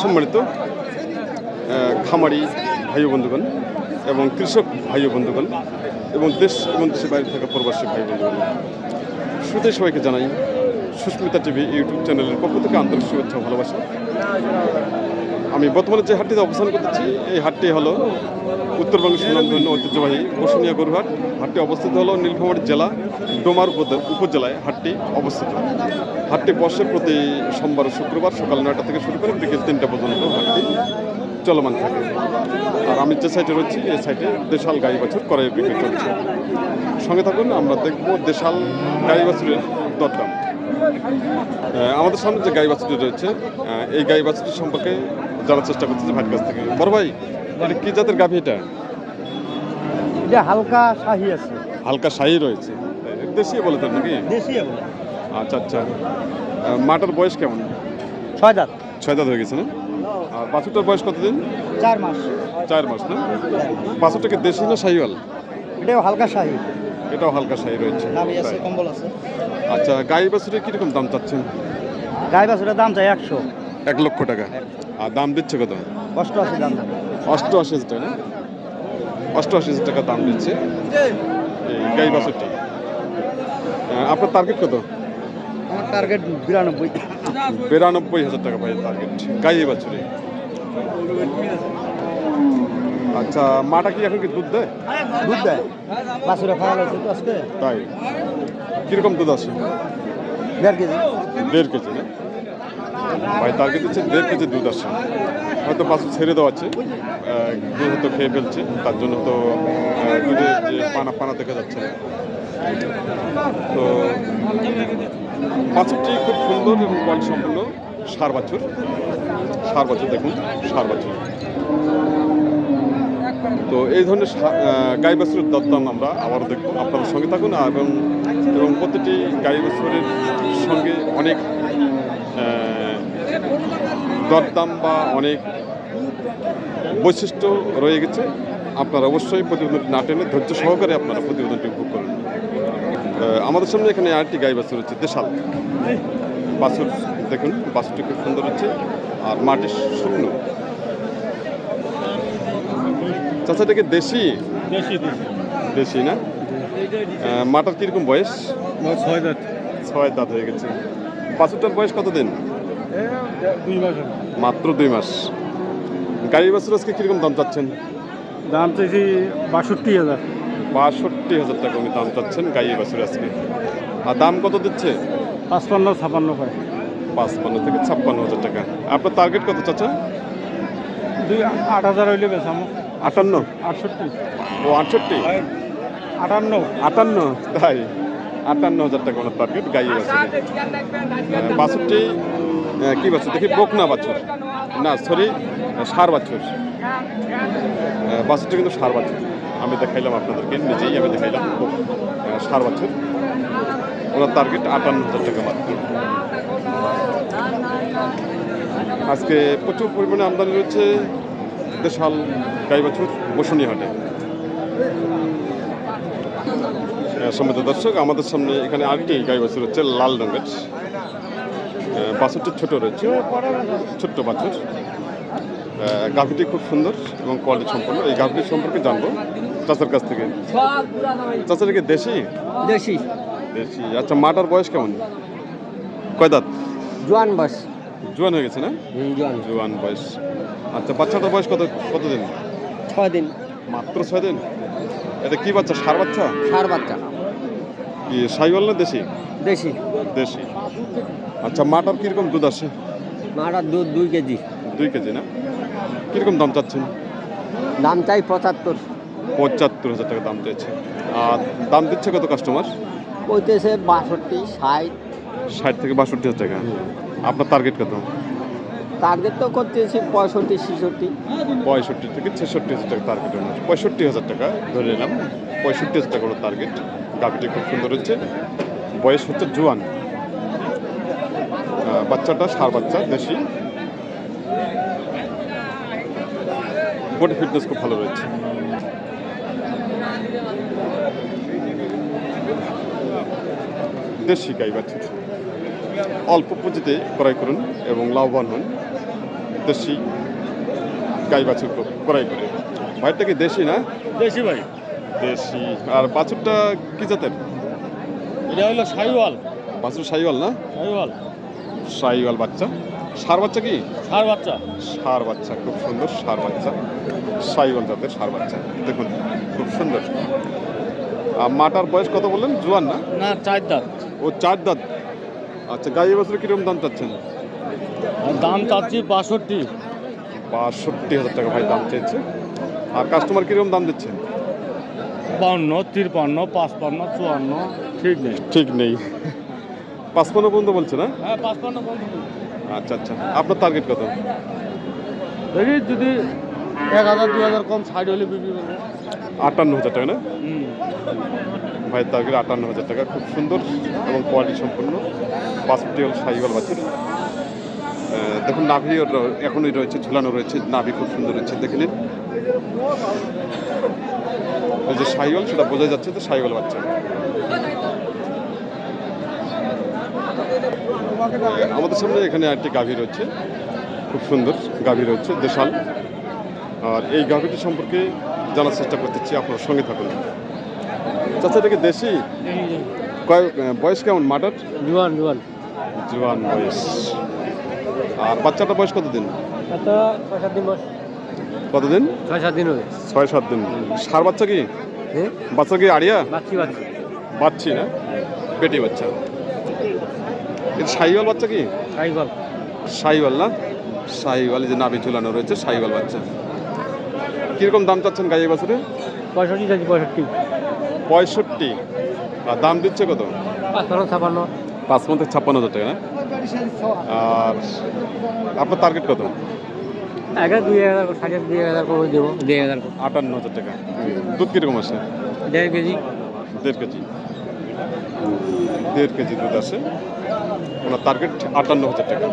সম্মানিত খামারি ভাই বন্ধুগণ এবং কৃষক ভাই বন্ধুগণ এবং দেশ এবং দেশের বাইরে থাকা প্রবাসী ভাই বন্ধুগণ শুরুতে সবাইকে জানাই সুস্মিতা টিভি ইউটিউব চ্যানেলের পক্ষ থেকে আন্তরিক শুভেচ্ছা ভালোবাসা। আমি বর্তমানে যে হাটটিতে অবস্থান করতেছি, এই হাটটি হলো উত্তরবঙ্গের সুনামধন্য ঐতিহ্যবাহী বসুনিয়া গরুহাট। হাটটি অবস্থিত হলো নীলফামারী জেলা, ডোমার উপজেলায় হাটটি অবস্থিত। হাটটি বসে প্রতি সোমবার শুক্রবার সকাল নয়টা থেকে শুরু করে বিকেল তিনটা পর্যন্ত হাটটি চলমান থাকে। আর আমি যে সাইটে রয়েছি, এই সাইটে দেশাল গাই বাছুর করে বিক্রি চলছে। সঙ্গে থাকুন, আমরা দেখব দেশাল গাই বাছুরের দরদাম। আমাদের সামনে যে গাই বাছুরটি রয়েছে এই গাই বাছুরটি সম্পর্কে জানার চেষ্টা করতেছি ভাইয়ের কাছ থেকে। বড় ভাই এটা কি জাতের গাভী এটা? এটা হালকা শাহি আছে। হালকা শাহি রয়েছে। দেশি বলে তার নাকি? আচ্ছা আচ্ছা। মাটার বয়স কেমন? ছয় দাঁত। ছয় দাঁত হয়ে গেছে না? আর বাছুরটার বয়স কতদিন? চার মাস। চার মাস না? বাছুরটাকে দেশি না শাহিওয়াল? এটাও হালকা শাহি। এটাও হালকা শাহি রয়েছে। আছে কম্বল আছে। আচ্ছা গাই বাছুরের কীরকম দাম চাচ্ছেন? গাই বাছুরের দাম চাই একশো। এক লক্ষ টাকা। আর দাম দিচ্ছে কত? কষ্ট আছে দাম। অষ্টআশি টাকা না? অষ্টআশি টাকা দাম দিচ্ছে। এই গাই বাছুরটি। আপনার টার্গেট কত? আমার টার্গেট বিরানব্বই। বিরানব্বই হাজার টাকা ভাই টার্গেট গাই বাছুরে। আচ্ছা মাটা কি এখন কি দুধ দেয়? দুধ দেয়। বাছুরে খাওয়া লাগছে তো আজকে। তাই? কীরকম দুধ আছে? দেড় কেজি। দেড় কেজি ভাই টার্গেট দিচ্ছে দেড় কেজি দুধ আসে হয়তো বাছুর ছেড়ে দেওয়া আছে। দুধ হয়তো খেয়ে ফেলছে। তার জন্য তো দুধের যে পানা পানা দেখা যাচ্ছে তো বাছুরটি খুব সুন্দর এবং কোয়ালিটি সম্পূর্ণ সার বাছুর। সার বাছুর দেখুন সার বাছুর। তো এই ধরনের গাই বাছুরের আমরা আবার দেখব। আপনাদের সঙ্গে থাকুন এবং এবং প্রতিটি গাই বাছুরের সঙ্গে অনেক দরদাম বা অনেক বৈশিষ্ট্য রয়ে গেছে। আপনারা অবশ্যই প্রতিবেদনটি না টেনে ধৈর্য সহকারে আপনারা প্রতিবেদনটি উপভোগ করুন। আমাদের সামনে এখানে আরেকটি গাই বাছুর হচ্ছে দেশাল। বাছুর দেখুন, বাছুরটি খুব সুন্দর হচ্ছে। আর মাটি শুকনো। চাচা এটাকে দেশি? দেশি না? মাটার কীরকম বয়স? ছয় দাঁত। ছয় দাঁত হয়ে গেছে। বাছুরটার বয়স কতদিন? মাত্র দুই মাস। গাড়ি বাছুর আজকে কীরকম দাম চাচ্ছেন? দাম চাইছি বাষট্টি হাজার। বাষট্টি হাজার টাকা উনি দাম চাচ্ছেন গাই বাছুর আজকে। আর দাম কত দিচ্ছে? পাঁচপান্ন ছাপান্ন পায় পাঁচপান্ন থেকে ছাপ্পান্ন হাজার টাকা। আপনার টার্গেট কত চাচা? দুই আট হাজার হইলে বেচামো আটান্ন। আটষট্টি। ও আটষট্টি? আটান্ন। আটান্ন? তাই আটান্ন হাজার টাকা ওনার টার্গেট গাই বাছুর বাছুরটি কি বাছুর দেখি বকনা বাছুর না সরি সার বাছুর বাছুরটি কিন্তু সার বাছুর আমি দেখাইলাম আপনাদেরকে নিজেই আমি দেখাইলাম। সার বাছুর ওনার টার্গেট আটান্ন হাজার টাকা মাত্র। আজকে প্রচুর পরিমাণে আমদানি রয়েছে। দেশাল গাই বাছুর বসুনি হাটে। আহ, দর্শক আমাদের সামনে এখানে আরেকটি গাই বাছুর হচ্ছে লাল রঙের। বাছুরটি ছোট রয়েছে ছোট্ট বাছুর। গাভীটি খুব সুন্দর এবং কোয়ালিটি সম্পন্ন। এই গাভীটির সম্পর্কে জানব চাচার কাছ থেকে। চাচার কি দেশি? দেশি। দেশি। আচ্ছা মাটার বয়স কেমন? কয় দাঁত? জোয়ান বাস জোয়ান হয়ে গেছে না? জোয়ান। বয়স। আচ্ছা বাচ্চাটার বয়স কত কতদিন? ছয় দিন। মাত্র ছয় দিন? এটা কি বাচ্চা সার বাচ্চা? সার বাচ্চা। কি সাইওয়াল না দেশি? দেশি। দেশি। আচ্ছা মাটার কীরকম দুধ আসে? মাটার দুধ দুই কেজি। দুই কেজি না? কীরকম দাম চাচ্ছেন? দাম চাই পঁচাত্তর। পঁচাত্তর হাজার টাকা দাম চাইছে। আর দাম দিচ্ছে কত কাস্টমার কইতেছে বাষট্টি ষাট। ষাট থেকে বাষট্টি হাজার টাকা। আপনার টার্গেট কত? টার্গেট তো করতেছি পঁয়ষট্টি ছেষট্টি। পঁয়ষট্টি থেকে ছেষট্টি হাজার টাকা টার্গেট ওনার পঁয়ষট্টি হাজার টাকা ধরে নিলাম পঁয়ষট্টি হাজার টাকা ওনার টার্গেট গাভিটি খুব সুন্দর হচ্ছে। বয়স হচ্ছে জোয়ান। বাচ্চাটা সার বাচ্চা দেশি। বডি ফিটনেস খুব ভালো রয়েছে। দেশি গাই বাছুর অল্প পুঁজিতে ক্রয় করুন এবং লাভবান হন। দেশি গাই বাছুর ক্রয় করে। ভাইটা কি দেশি না? দেশি ভাই। দেশি। আর বাছুরটা কি জাতের? এটা হলো সাইওয়াল। বাছুর সাইওয়াল না? সাইওয়াল। সাইওয়াল বাচ্চা। সার বাচ্চা কি? সার বাচ্চা। সার বাচ্চা খুব সুন্দর সার বাচ্চা। সাইওয়াল জাতের সার বাচ্চা। দেখুন খুব সুন্দর। মাটার বয়স কত বললেন? জোয়ান না? না চার দাঁত। ও চার দাঁত। আচ্ছা গাই বছরে কীরকম দাম চাচ্ছেন? দাম চাচ্ছি বাষট্টি। বাষট্টি হাজার টাকা ভাই দাম চেয়েছে আর কাস্টমার কীরকম দাম দিচ্ছেন? বাউন্ন তিরপান্ন পাঁচপান্ন চুয়ান্ন ঠিক নেই। ঠিক নেই। পাঁচপান্ন পর্যন্ত বলছে না? হ্যাঁ পাঁচপান্ন পর্যন্ত আচ্ছা আচ্ছা। আপনার টার্গেট কত? দেখি যদি এক হাজার দু হাজার কম সাইড হলে বিক্রি করব। আটান্ন হাজার টাকা, না? ভাই টার্গেট আটান্ন হাজার টাকা, খুব সুন্দর এবং কোয়ালিটি সম্পূর্ণ পাঁচটি হল সাইওয়াল বাছুর দেখুন, নাভি এখনই রয়েছে, ঝুলানো রয়েছে। নাভি খুব সুন্দর রয়েছে, দেখে নিন। এই যে সাইওয়াল সেটা বোঝা যাচ্ছে তো সাইওয়াল বাচ্চা। আমাদের সামনে এখানে একটি গাভী রয়েছে। খুব সুন্দর গাভী রয়েছে, দেশাল। আর এই গাভীটি সম্পর্কে জানার চেষ্টা করতেছি আপনার সঙ্গে থাকুন। চাচা এটা কি দেশি? কয় বয়স কেমন? মাটার? জুয়ান জুয়ান। জোয়ান বয়স। আর বাচ্চাটা বয়স কতদিন? কতদিন? ছয় সাত দিন ছয় সাত দিন। সার বাচ্চা কি? বাচ্চা কি আড়িয়া? বাচ্চি না? পেটি বাচ্চা। এটা সাইওয়াল বাচ্চা কি? সাইওয়াল। সাইওয়াল না? সাইওয়াল যে নাভি ঝুলানো রয়েছে সাইওয়াল বাচ্চা। কীরকম দাম চাচ্ছেন গাই বছরে? পঁয়ষট্টি চাচ্ছি পঁয়ষট্টি। পঁয়ষট্টি। আর দাম দিচ্ছে কত? ছাপান্ন। পাঁচ মধ্যে ছাপ্পান্ন হাজার টাকা আর আপনার টার্গেট কত? দুই হাজার সাড়ে দুই হাজার করে দেবো হাজার আটান্ন হাজার টাকা। দুধ কীরকম আসে? দেড় কেজি। দেড় কেজি। দেড় কেজি দুধ আসে। ওনার টার্গেট আটান্ন হাজার টাকা।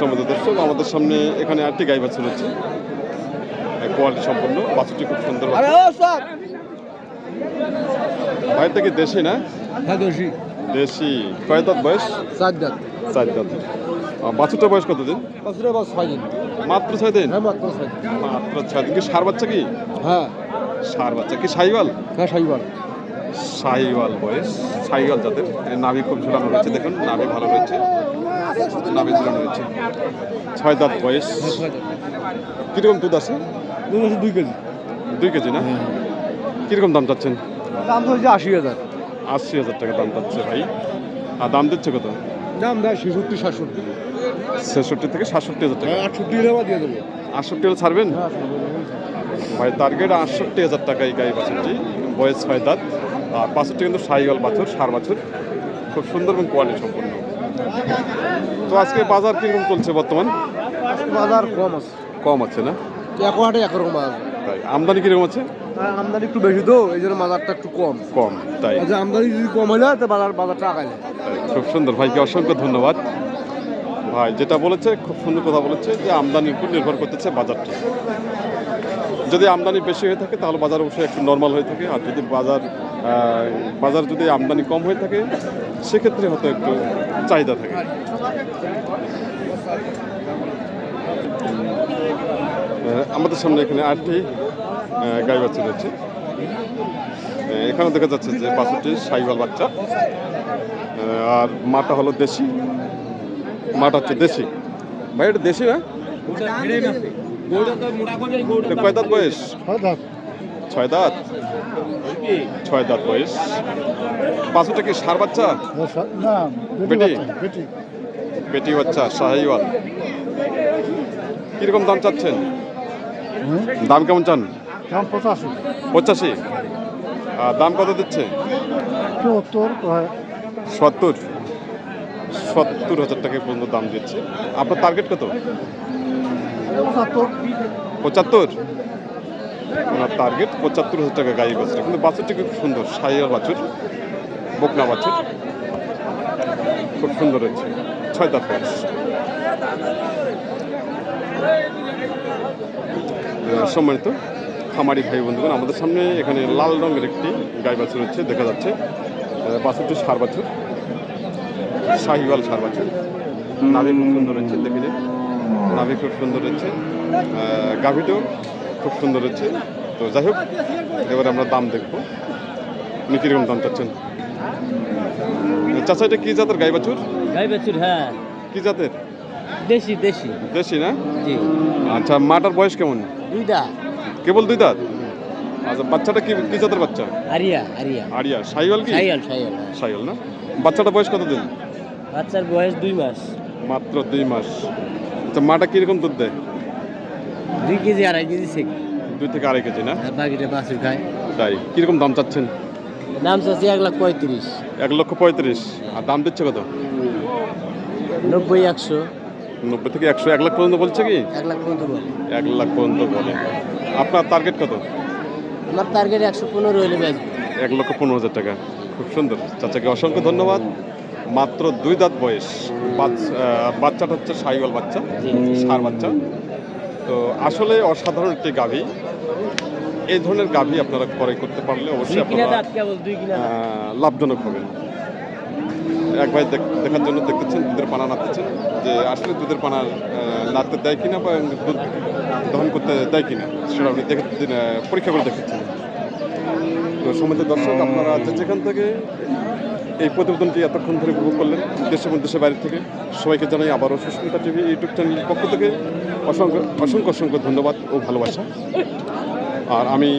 সমুদ্র দর্শক আমাদের সামনে এখানে আটটি গাই বাছুর রয়েছে কোয়ালিটি সম্পন্ন বাছুরটি খুব সুন্দর বাছুর। ভাইটা কি দেশি না? হ্যাঁ দোষী দেশি। কয় দাঁত বয়স? চার দাঁত। চার দাঁত। আহ, বাছুরটার বয়স কতদিন? বছরে বস ছয় দিন। মাত্র ছয় দিন? হ্যাঁ মাত্র ছয় দিন। মাত্র ছয় দিন। কি সার বাচ্চা কি? হ্যাঁ। সার বাচ্চা। কি সাইওয়াল? হ্যাঁ সাইওয়াল। সাইওয়াল বয়স সাইওয়াল জাতের। এর নাভি খুব ঝুলানো রয়েছে দেখুন নাভি ভালো রয়েছে নাভি ঝুলানো রয়েছে। ছয় দাঁত বয়স। কীরকম দুধ আছে? দুই বছর দুই কেজি। দুই কেজি না? কীরকম দাম চাচ্ছেন? দাম তো হচ্ছে আশি হাজার। আশি হাজার টাকা দাম চাচ্ছে ভাই। আর দাম দিচ্ছে কত? দাম দেয় ছেষট্টি সাতষট্টি। ছেষট্টি থেকে সাতষট্টি হাজার টাকা। আটষট্টি হলে দিয়ে দেবো। আটষট্টি হলে ছাড়বেন? ভাই টার্গেট আটষট্টি হাজার টাকা এই গাই বাছুরটি বয়স ছয় দাঁত আর পাঁচটি কিন্তু সাইওয়াল বাছুর সার বাছুর খুব সুন্দর এবং কোয়ালিটি সম্পূর্ণ তো আজকে বাজার কীরকম চলছে বর্তমান? বাজার কম আছে। কম আছে না? এক একরকম তাই আমদানি কীরকম আছে? আমদানি একটু বেশি তো এই জন্য বাজারটা একটু কম। কম তাই। আচ্ছা আমদানি যদি কম হলে তো বাজার বাজারটা আগায় খুব সুন্দর। ভাইকে অসংখ্য ধন্যবাদ। ভাই যেটা বলেছে খুব সুন্দর কথা বলেছে যে আমদানির উপর নির্ভর করতেছে বাজারটি। যদি আমদানি বেশি হয়ে থাকে তাহলে বাজার অবশ্যই একটু নর্মাল হয়ে থাকে। আর যদি বাজার বাজার যদি আমদানি কম হয়ে থাকে সেক্ষেত্রে হয়তো একটু চাহিদা থাকে। আমাদের সামনে এখানে আটটি গাই বাচ্চা রয়েছে। এখানে দেখা যাচ্ছে যে বাছুরটি সাইবাল বাচ্চা। আর মাটা হলো দেশি। মাটা হচ্ছে দেশি। ভাই এটা দেশি না? কয় দাঁত বয়স? ছয় দাঁত। ছয় দাঁত? বয়স। বাছুরটা কি সার বাচ্চা? বেটি বেটি? বাচ্চা শাহিওয়াল। কীরকম দাম চাচ্ছেন? দাম কেমন চান? দাম পঁচাশি। পঁচাশি। আর দাম কত দিচ্ছে? চুয়াত্তর সত্তর? সত্তর হাজার টাকা পর্যন্ত দাম দিচ্ছে। আপনার টার্গেট কত? পঁচাত্তর। ওনার টার্গেট পঁচাত্তর হাজার টাকা গাড়ি বাছুর। কিন্তু বাছুরটি খুব সুন্দর সাইয়ার বাছুর, বকনা বাছুর। খুব সুন্দর হয়েছে ছয় দাঁত বয়স সম্মানিত খামারি ভাই বন্ধুগণ, আমাদের সামনে এখানে লাল রঙের একটি গাই বাছুর হচ্ছে, দেখা যাচ্ছে। বাছুরটি সার বাছুর, শাহিওয়াল সার বাছুর। খুব সুন্দর হচ্ছে, দেখে নিন। নাভি খুব সুন্দর হচ্ছে। গাভিটাও খুব সুন্দর হচ্ছে। তো যাই হোক এবারে আমরা দাম দেখব। আপনি কীরকম দাম চাচ্ছেন? চাচা এটা কী জাতের গাই বাছুর গাই বাছুর হ্যাঁ। কী জাতের? দেশি দেশি। দেশি না? জি। আচ্ছা মাটার বয়স কেমন? দুই দুইটা কেবল দুই দাঁত? আচ্ছা বাচ্চাটা কি কি জাতের বাচ্চা? Area area. আরিয়া সাইওয়াল কি? সাইয়াল সাইয়াল সাইওয়াল না? বাচ্চাটা বয়স কত দিন বাচ্চার বয়স দুই মাস। মাত্র দুই মাস। আচ্ছা মাটা কীরকম দুধ দেয়? দুই কেজি আড়াই কেজি সেক দুই থেকে আড়াই কেজি না? আর বাকিটা বাছুর খায়। তাই। কীরকম দাম চাচ্ছেন? দাম চাচ্ছি এক লাখ পঁয়ত্রিশ। এক লক্ষ পঁয়ত্রিশ। আর দাম দিচ্ছে কত? নব্বই একশো। নব্বই থেকে একশো। এক লাখ পর্যন্ত বলছে কি? এক লাখ পর্যন্ত বলে। এক লাখ পর্যন্ত বলে। আপনার টার্গেট কত? আমার টার্গেট একশো পনেরো হলে এক লক্ষ পনেরো হাজার টাকা। খুব সুন্দর। চাচাকে অসংখ্য ধন্যবাদ। মাত্র দুই দাঁত বয়স। বাচ্চা বাচ্চাটা হচ্ছে সাইওয়াল বাচ্চা সার বাচ্চা। তো আসলে অসাধারণ একটি গাভী। এই ধরনের গাভী আপনারা ক্রয় করতে পারলে অবশ্যই আপনারা লাভজনক হবেন এক ভাই দেখার জন্য দেখতেছেন দুধের পানা নাড়তেছেন যে আসলে দুধের পানা নাড়তে দেয় কিনা বা দুধ দহন করতে দেয় কিনা সেটা আপনি দেখে পরীক্ষা করে দেখেছেন। তো সমিত দর্শক আপনারা যেখান থেকে এই প্রতিবেদনটি এতক্ষণ ধরে উপভোগ করলেন দেশ এবং দেশের বাইরে থেকে। সবাইকে জানাই আবারও সুস্মিতা টিভি, ইউটিউব চ্যানেলের পক্ষ থেকে অসংখ্য অসংখ্য অসংখ্য ধন্যবাদ ও ভালোবাসা। আর আমি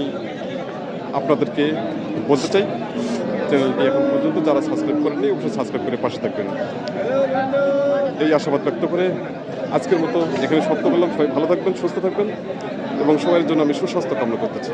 আপনাদেরকে বলতে চাই, চ্যানেলটি এখন পর্যন্ত যারা সাবস্ক্রাইব করেননি, অবশ্যই সাবস্ক্রাইব করে পাশে থাকবেন। এই আশাবাদ ব্যক্ত করে আজকের মতো এখানে সত্য বললাম সবাই ভালো থাকবেন, সুস্থ থাকবেন এবং সবার জন্য আমি সুস্বাস্থ্য কামনা করতেছি।